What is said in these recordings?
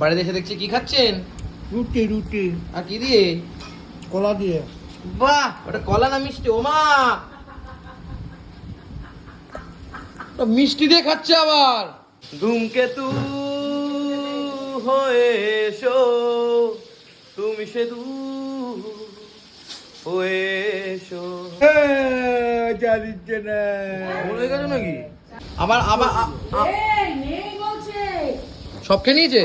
বাড়িতে এসে দেখছি কি খাচ্ছেন? রুটি রুটি। আর কি দিয়ে? কলা দিয়ে। বাহ ওটা কলা না মিষ্টি? ওমা মিষ্টি দিয়ে খাচ্ছে আবার। ধূমকেতু হয়ে এসো তুমি সে দু হয়ে এসো। জানিস না মনে নাকি? আবার আবার সব খেয়ে নিয়েছে?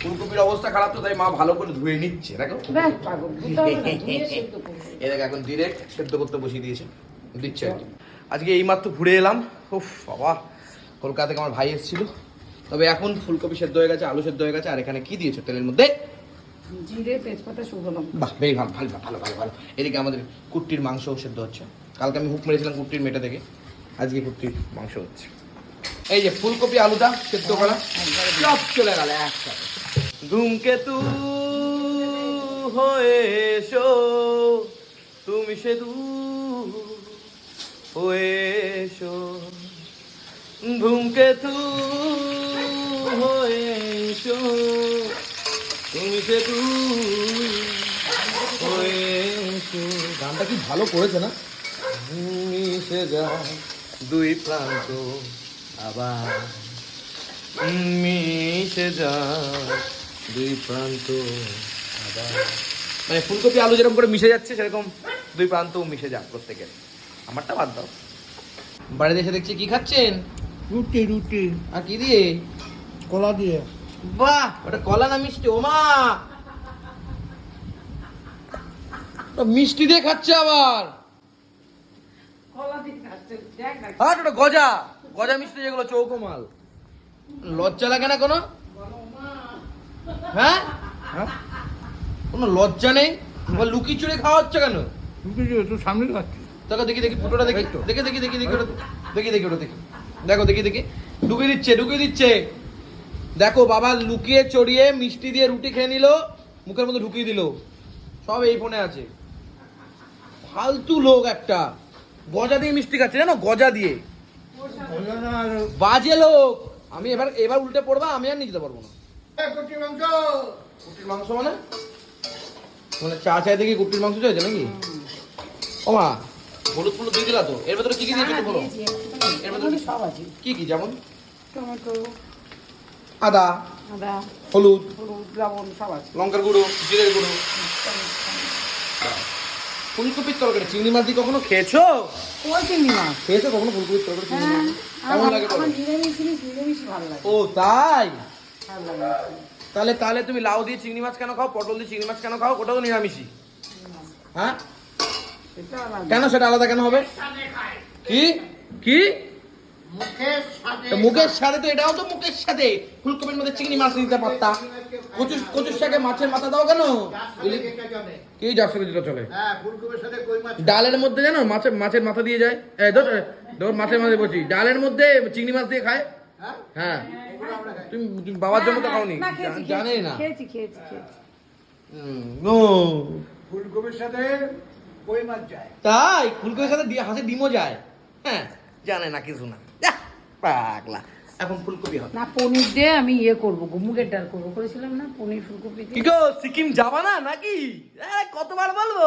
ফুলকপির অবস্থা খারাপ তো তাই মা ভালো করে ধুয়ে নিচ্ছে দেখো। এ দেখ এখন ডিরেক্ট সেদ্ধ করতে বসিয়ে দিয়েছে দিচ্ছে আর। আজকে এইমাত্র ঘুরে এলাম উফ বাবা কলকাতা থেকে আমার ভাই এসেছিল। তবে এখন ফুলকপি সেদ্ধ হয়ে গেছে আলু সেদ্ধ হয়ে গেছে আর এখানে কি দিয়েছ তেলের মধ্যে? জিরে তেজপাতা শুকনো বাহ বেশ ভালো ভালো ভালো ভালো ভালো। এদিকে আমাদের কুট্টির মাংস সেদ্ধ হচ্ছে। কালকে আমি হুক মেরেছিলাম কুট্টির মেটা থেকে আজকে কুট্টির মাংস হচ্ছে। এই যে ফুলকপি আলুটা সেদ্ধ করা সব চলে গেল একসাথে। ধূমকেতু হয়ে এসো, তুমি সে দু হয়ে এসো। ধূমকেতু হয়ে তুমি সে দু হয়ে গানটা কি ভালো করেছে না? মিশে যায় দুই প্রান্ত, আবার মিশে যায় দুই প্রান্ত মানে ফুলকপি আলু যেরকম করে মিশে যাচ্ছে সেরকম দুই প্রান্তও মিশে যাক প্রত্যেকের। আমারটা বাদ দাও। বাড়িতে এসে দেখছি কি খাচ্ছেন? রুটি রুটি। আর কি দিয়ে? কলা দিয়ে। বাহ ওটা কলা না মিষ্টি? ওমা মিষ্টি দিয়ে খাচ্ছে আবার। ওটা গজা। গজা মিষ্টি যেগুলো চৌকো মাল লজ্জা লাগে না কোনো? হ্যাঁ? হ্যাঁ? কোনো লজ্জা নেই? আবার লুকি চুরি খাওয়া হচ্ছে কেন? রুটি দিয়ে তোর সামনে খাচ্ছি দেখো দেখি দেখি ফুটোটা দেখি। দেখে দেখি দেখি দেখি ওটা। দেখি দেখি ওটা দেখি। দেখো দেখি দেখি। ঢুকিয়ে দিচ্ছে ঢুকিয়ে দিচ্ছে। দেখো বাবা লুকিয়ে চড়িয়ে মিষ্টি দিয়ে রুটি খেয়ে নিল মুখের মধ্যে ঢুকিয়ে দিল। সব এই ফোনে আছে। ফালতু লোক একটা। গজা দিয়ে মিষ্টি খাচ্ছে জানো? গজা দিয়ে। বাজে লোক। আমি এবার এবার উল্টে পড়বা আমি আর নিতে পারব না। কুটির মাংস। মানে? মানে চা চাই দেখি কুটির মাংস চাইছে নাকি? ও মা হলুদ ফুলুদ দিয়ে দিলা তো। এর ভেতরে কি কি দিয়েছ বলো। এর ভেতরে সব আছে। কি কি যেমন? টমেটো আদা আদা হলুদ হলুদ লবণ সব আছে। লঙ্কার গুঁড়ো জিরের গুঁড়ো। ফুলকপির তরকারি চিংড়ি মাছ দিয়ে কখনো খেয়েছো? ওই চিংড়ি মাছ। খেয়েছো কখনো ফুলকপির তরকারি চিংড়ি হ্যাঁ মাছ কেমন লাগে বলো? ও তাই? তাহলে তাহলে তুমি লাউ দিয়ে চিংড়ি মাছ কেন খাও? পটল দিয়ে চিংড়ি মাছ কেন খাও? ওটা তো নিরামিষই। হ্যাঁ? কেন সেটা আলাদা কেন হবে? কি? কি? মুখের সাথে তো এটাও তো মুখের সাথে ফুলকপির মধ্যে চিংড়ি মাছ দিতে পারতা। কচু কচুর শাকে মাছের মাথা দাও কেন? কি যার সাথে যেটা চলে? ডালের মধ্যে জানো? মাছের মাছের মাথা দিয়ে যায়। ধর মাছের মাঝে বলছি। ডালের মধ্যে চিংড়ি মাছ দিয়ে খায়। হ্যাঁ? তুমি তুমি বাবার জন্য তো খাওনি। জানে না। খেয়েছি খেয়েছি খেয়েছি। নো। ফুলকপির সাথে কই মাছ যায়? তাই ফুলকপির সাথে ডি- হাঁসের ডিমও যায়। হ্যাঁ জানে না কিছু না। পাগলা। এখন ফুলকপি হবে। না পনির দিয়ে আমি ইয়ে করব মুগের ডাল করব। করেছিলাম না পনির ফুলকপি কি গো সিকিম যাবা না নাকি? এ, কতবার বলব?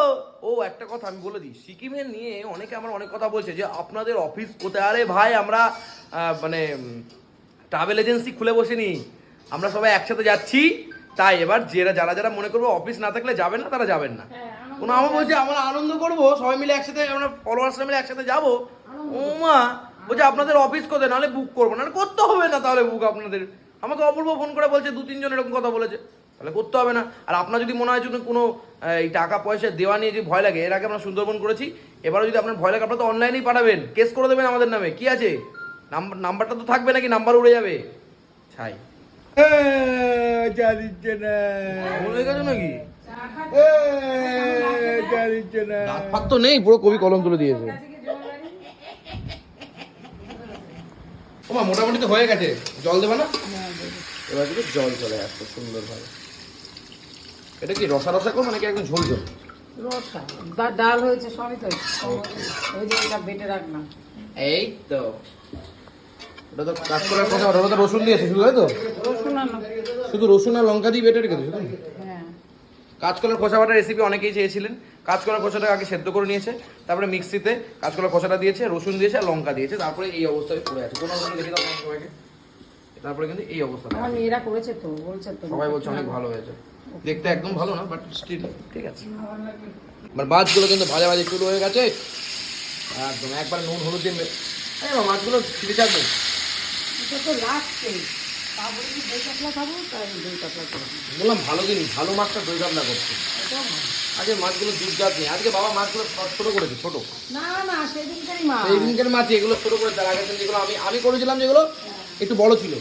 ও একটা কথা আমি বলে দিই। সিকিমের নিয়ে অনেকে আমার অনেক কথা বলছে যে আপনাদের অফিস কোথায়? আরে ভাই আমরা মানে ট্রাভেল এজেন্সি খুলে বসেনি। আমরা সবাই একসাথে যাচ্ছি তাই এবার যারা যারা যারা মনে করব অফিস না থাকলে যাবেন না তারা যাবেন না। কোনো আমার বলছে আমরা আনন্দ করব সবাই মিলে একসাথে আমরা ফলোয়ার্সরা মিলে একসাথে যাব। ও মা বলছে আপনাদের অফিস কোথায়? নাহলে বুক করব না করতে হবে না তাহলে বুক আপনাদের। আমাকে অপূর্ব ফোন করে বলছে দু তিনজন এরকম কথা বলেছে তাহলে করতে হবে না। আর আপনার যদি মনে হয় যদি কোনো এই টাকা পয়সা দেওয়া নিয়ে যে ভয় লাগে এর আগে আমরা সুন্দরবন করেছি এবারও যদি আপনার ভয় লাগে আপনার তো অনলাইনেই পাঠাবেন। কেস করে দেবেন আমাদের নামে কি আছে? নাম্বার নাম্বারটা তো থাকবে নাকি? নাম্বার উড়ে যাবে। ছাই। জানিস না হয়ে গেছে নাকি? না দাঁত তো নেই পুরো কবি কলম তুলে দিয়েছে। ওমা মোটামুটি তো হয়ে গেছে। জল দেবে না? এবার কিন্তু জল চলে আসছে সুন্দরভাবে। এটা কি রসা রসা করব নাকি একদম ঝোল ঝোল? রসা। ডা- ডাল হয়েছে সবই তো হয়েছে। ওই যে এটা বেটে রাখলাম। এই তো। ওটা তো কাজ করার কথা ওটা তো রসুন দিয়েছে শুধু তাই তো? শুধু রসুন আর লঙ্কা দিয়ে বেটে রেখে দিয়েছ তুমি? হ্যাঁ কাঁচকলার খোসা বাটার রেসিপি অনেকেই চেয়েছিলেন। কাঁচকলার খোসাটা আগে সেদ্ধ করে নিয়েছে তারপরে মিক্সিতে কাঁচকলার খোসাটা দিয়েছে রসুন দিয়েছে আর লঙ্কা দিয়েছে তারপরে এই অবস্থায় পড়ে আছে। কোনো রকম দেখে দাও সবাইকে। তারপরে কিন্তু এই অবস্থা আমার মেয়েরা করেছে তো বলছে তো। সবাই বলছে অনেক ভালো হয়েছে। দেখতে একদম ভালো না বাট স্টিল ঠিক আছে। আমার মাছগুলো কিন্তু ভাজা ভাজি শুরু হয়ে গেছে। একদম একবার নুন হলুদ দিয়ে মাছগুলো ছিটে যাবে এটা তো লাস্টে তারপরে কি দই কাতলা খাব তাই দই কাতলা করব বললাম ভালো জিনিস ভালো মাছটা দই কাতলা করছে। আজকে মাছগুলো দুধ জাত নেই। আজকে বাবা মাছগুলো ছোট করেছে ছোট। না না সেদিনকারই মাছ। এই মাছ এগুলো ছোট করে তার আগের দিন যেগুলো আমি আমি করেছিলাম যেগুলো একটু বড় ছিল।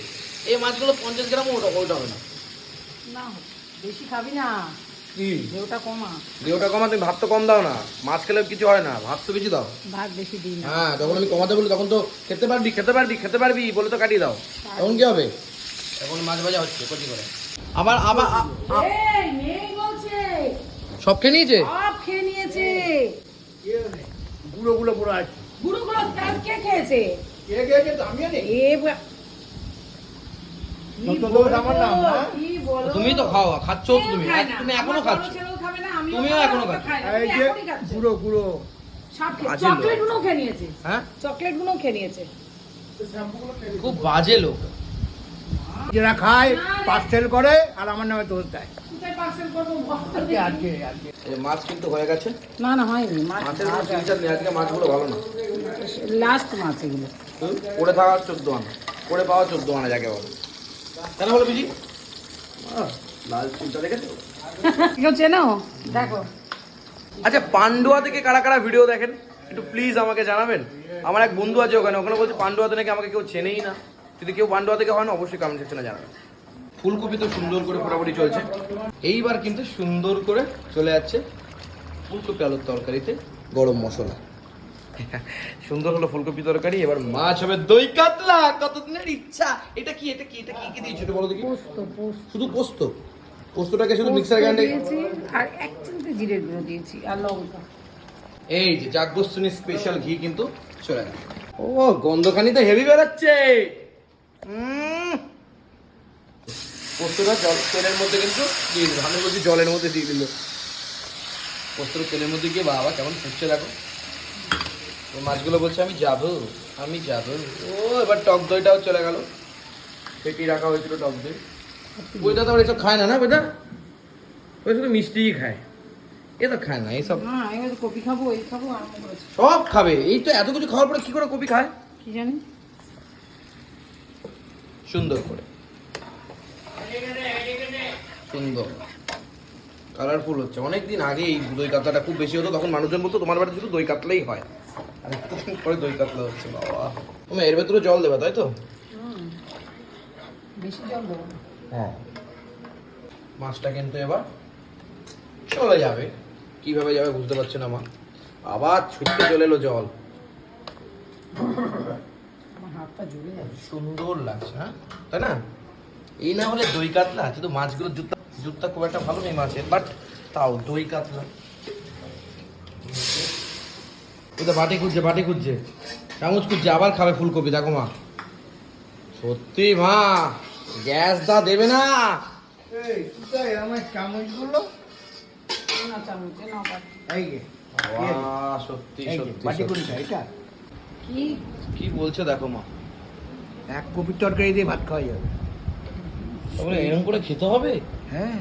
এই মাছগুলো পঞ্চাশ গ্রাম ওটা ওটা হবে না। না বেশি খাবি না। কি? ঢেউটা কমা। দেহটা কমা তুমি ভাত তো কম দাও না। মাছ খেলে কিছু হয় না ভাত তো বেশি দাও। ভাত বেশি দিই না। হ্যাঁ যখন আমি কমাতে বলি তখন তো খেতে পারবি খেতে পারবি খেতে পারবি বলে তো কাটিয়ে দাও। তখন কি হবে? এখন মাছ ভাজা হচ্ছে কচি করে। আবার আবার আ- আ- এই নেই বলছে। সব খেয়ে নিয়েছে? সব খেয়ে নিয়েছে। গুঁড়ো গুঁড়ো পুরো আছে। গুরুগুলো কাল কে খেয়েছে? কে গেছে আমি জানি এ বা- কি যত দোষ আমার নাম, বলো, হ্যাঁ? কি বলো? তুমি তো খাও খাচ্ছ তো তুমি। তুমি এখনও খাচ্ছ। তুমিও এখনও ওরা খাচ্ছ। এই যে গুঁড়ো গুঁড়ো। সব খেয়ে- বাজে লোক। চকলেটগুলোও খেয়ে নিয়েছে। হ্যাঁ? চকলেটগুলোও খেয়ে নিয়েছে। খুব বাজে লোক। যারা খায় না, না। পার্সেল করে আর আমার নামে দোষ দেয়। মাছ কিন্তু হয়ে গেছে। না না হয়নি। মাছের আজকে মাছগুলো ভালো না। লাস্ট মাছ এগুলো। হুম? পড়ে থাকা চোদ্দ আনা। পড়ে পাওয়া চোদ্দ আনা যাকে বলে। কেন বলো বিজি? লাল চুলটা দেখেছ? কেউ চেনো? দেখো। আচ্ছা পান্ডুয়া থেকে কারা কারা ভিডিও দেখেন? একটু প্লিজ আমাকে জানাবেন। আমার এক বন্ধু আছে ওখানে ওখানে বলছে পান্ডুয়াতে নাকি আমাকে কেউ চেনেই না। যদি কেউ পান্ডুয়া থেকে হয় না অবশ্যই কমেন্ট সেকশনে জানাবেন। ফুলকপি তো সুন্দর করে মোটামুটি চলছে। এইবার কিন্তু সুন্দর করে চলে যাচ্ছে ফুলকপি আলুর তরকারিতে গরম মশলা। সুন্দর হলো ফুলকপি তরকারি এবার মাছ হবে দই কাতলা। কতদিনের ইচ্ছা? এটা কি এটা কি এটা কি কি দিয়েছ বলো দেখি। পোস্ত পোস্ত। শুধু পোস্ত? পোস্তটাকে শুধু মিক্সার পোস্ত গ্রাইন্ডে দিয়েছি আর এক চিমটে জিরের গুঁড়ো দিয়েছি আর লঙ্কা। এই যে জাগ্রস্তুনি স্পেশাল ঘি কিন্তু চলে গেল ও গন্ধখানি তো হেভি বেরোচ্ছে। পোস্তটা জল তেলের মধ্যে কিন্তু দিয়ে দিল। আমি বলছি জলের মধ্যে দিয়ে দিল। পোস্তটা তেলের মধ্যে গিয়ে বাবা কেমন ফুটছে দেখো। মাছগুলো বলছে আমি যাব আমি যাব। ও এবার টক দইটাও চলে গেল। পেটি রাখা হয়েছিল টক দই। বইটা তো আবার এসব খায় না না বেটা? ওই শুধু মিষ্টিই খায়। এ তো খায় না এইসব কপি খাব এই খাব সব খাবে। এই তো এত কিছু খাওয়ার পরে কি করে কপি খায়? কি জানি? সুন্দর করে। সুন্দর। কালারফুল হচ্ছে। অনেকদিন আগে এই দই কাতলাটা খুব বেশি হতো তখন মানুষজন বলতো তোমার বাড়িতে শুধু দই কাতলাই হয়। এতদিন পরে দই কাতলা হচ্ছে বাবা। তুমি এর ভেতরে জল দেবে তাই তো? বেশি জল দেবো হ্যাঁ। মাছটা কিন্তু এবার চলে যাবে। কীভাবে যাবে বুঝতে পারছে না মা। আবার ছুটতে চলে এলো জল। সুন্দর লাগছে হ্যাঁ? তাই না? এই না হলে দই কাতলা কিন্তু মাছগুলোর জুতা জুতা খুব একটা ভালো নেই মাছের বাট তাও দই কাতলা। তো বাটি খুঁজছে বাটি খুঁজছে। চামচ খুঁজছে আবার খাবে ফুলকপি দেখো মা। সত্যি মা গ্যাস দা দেবে না। কোথায়? কি? কি বলছে দেখো মা। এক কপির তরকারি দিয়ে ভাত খাওয়া যাবে। এরকম করে খেতে হবে? হ্যাঁ।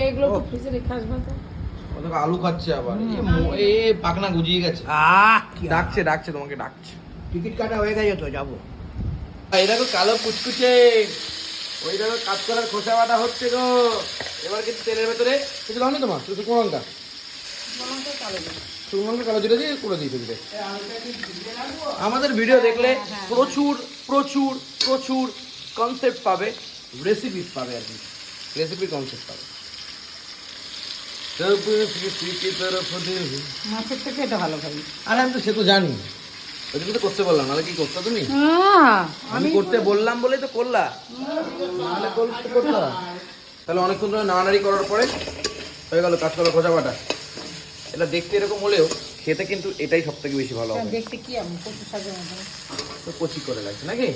এইগুলো তো ফ্রিজে রেখে আসবে তো। আলু খাচ্ছে আবার। এ পাকনা গুজিয়ে গেছে। আহ ডাকছে ডাকছে তোমাকে ডাকছে। টিকিট কাটা হয়ে গেছে তো যাব। এই দেখো কালো কুচকুচে। ওই দেখো কাজ করার খোসা বাটা হচ্ছে গো। এবার কিন্তু তেলের ভেতরে কিছু দাও নি তোমার শুধু শুকনো লঙ্কা? শুকনো লঙ্কা কালো জিরে দিয়ে করে দিই দিলে আমাদের ভিডিও দেখলে প্রচুর প্রচুর প্রচুর কনসেপ্ট পাবে রেসিপিস পাবে আর কি। রেসিপি কনসেপ্ট পাবে। মাছের থেকে এটা ভালো খাবি আরে আমি তো সে তো জানি। জন্য তো করতে বললাম নাহলে কি করতে তুমি? আমি করতে বললাম বলেই তো করলা। তাহলে অনেকক্ষণ ধরে নাড়ানাড়ি করার পরে হয়ে গেল কাঁচকলা খোঁজা বাটা। এটা দেখতে এরকম হলেও খেতে কিন্তু এটাই সব থেকে বেশি ভালো হবে। দেখতে কি আমি কচু শাকের মতো। তো কচি করে লাগছে নাকি?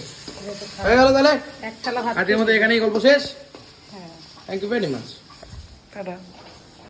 হয়ে গেল তাহলে? এক থালা ভাত আজকের মতো এখানেই গল্প শেষ? হ্যাঁ। Thank you very much tata.